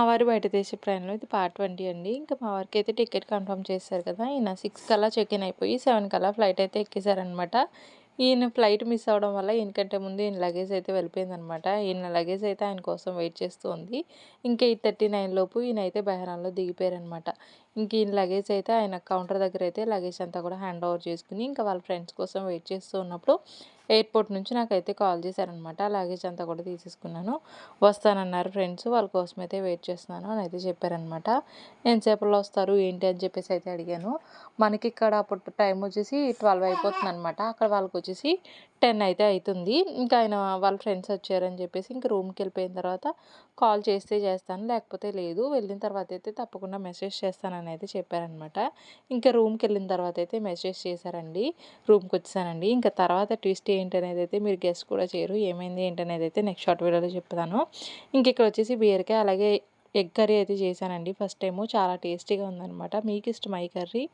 మా వారు బయట దేశ ప్రయాణంలో ఇది పార్ట్ ట్వంటీ అండి. ఇంకా మా వారికి అయితే టికెట్ కన్ఫర్మ్ చేశారు కదా ఈయన సిక్స్ కల్లా చెక్ ఇన్ అయిపోయి సెవెన్ కల్లా ఫ్లైట్ అయితే ఎక్కేశారనమాట. ఈయన ఫ్లైట్ మిస్ అవ్వడం వల్ల ఈయనకంటే ముందు ఈయన లగేజ్ అయితే వెళ్ళిపోయిందనమాట. ఈయన లగేజ్ అయితే ఆయన కోసం వెయిట్ చేస్తూ ఉంది. ఇంకా ఎయిట్ థర్టీ నైన్ లోపు ఈయన అయితే బెహరాన్లో దిగిపోయారనమాట. ఇంక ఈయన లగేజ్ అయితే ఆయన కౌంటర్ దగ్గర అయితే లగేజ్ అంతా కూడా హ్యాండ్ ఓవర్ చేసుకుని ఇంకా వాళ్ళ ఫ్రెండ్స్ కోసం వెయిట్ చేస్తూ ఉన్నప్పుడు ఎయిర్పోర్ట్ నుంచి నాకైతే కాల్ చేశారనమాట లగేజ్ అంతా కూడా తీసేసుకున్నాను. వస్తానన్నారు ఫ్రెండ్స్ వాళ్ళ కోసం అయితే వెయిట్ చేస్తున్నాను అని అయితే చెప్పారనమాట ఎంతసేపట్లో వస్తారు ఏంటి అని చెప్పేసి అయితే అడిగాను. మనకి ఇక్కడ అప్పుడు టైం వచ్చేసి ట్వెల్వ్ అయిపోతుంది అనమాట అక్కడ వాళ్ళకి వచ్చేసి టెన్ అయితే అవుతుంది ఇంకా ఆయన వాళ్ళ ఫ్రెండ్స్ వచ్చారని చెప్పేసి ఇంక రూమ్కి వెళ్ళిపోయిన తర్వాత కాల్ చేస్తే చేస్తాను లేకపోతే లేదు. వెళ్ళిన తర్వాత అయితే తప్పకుండా మెసేజ్ చేస్తానని అయితే చెప్పారనమాట ఇంకా రూమ్కి వెళ్ళిన తర్వాత అయితే మెసేజ్ చేశారండి. రూమ్కి వచ్చానండి ఇంకా తర్వాత ట్విస్ట్ ఏంటి అనేది అయితే మీరు గెస్ట్ కూడా చేయరు. ఏమైంది ఏంటి అనేది అయితే నెక్స్ట్ షార్ట్ వీడియోలో చెప్తాను. ఇంక ఇక్కడ వచ్చేసి బీరకాయ అలాగే ఎగ్ కర్రీ అయితే చేశానండి. ఫస్ట్ టైము చాలా టేస్టీగా ఉందనమాట మీకు ఇష్టం ఈ కర్రీ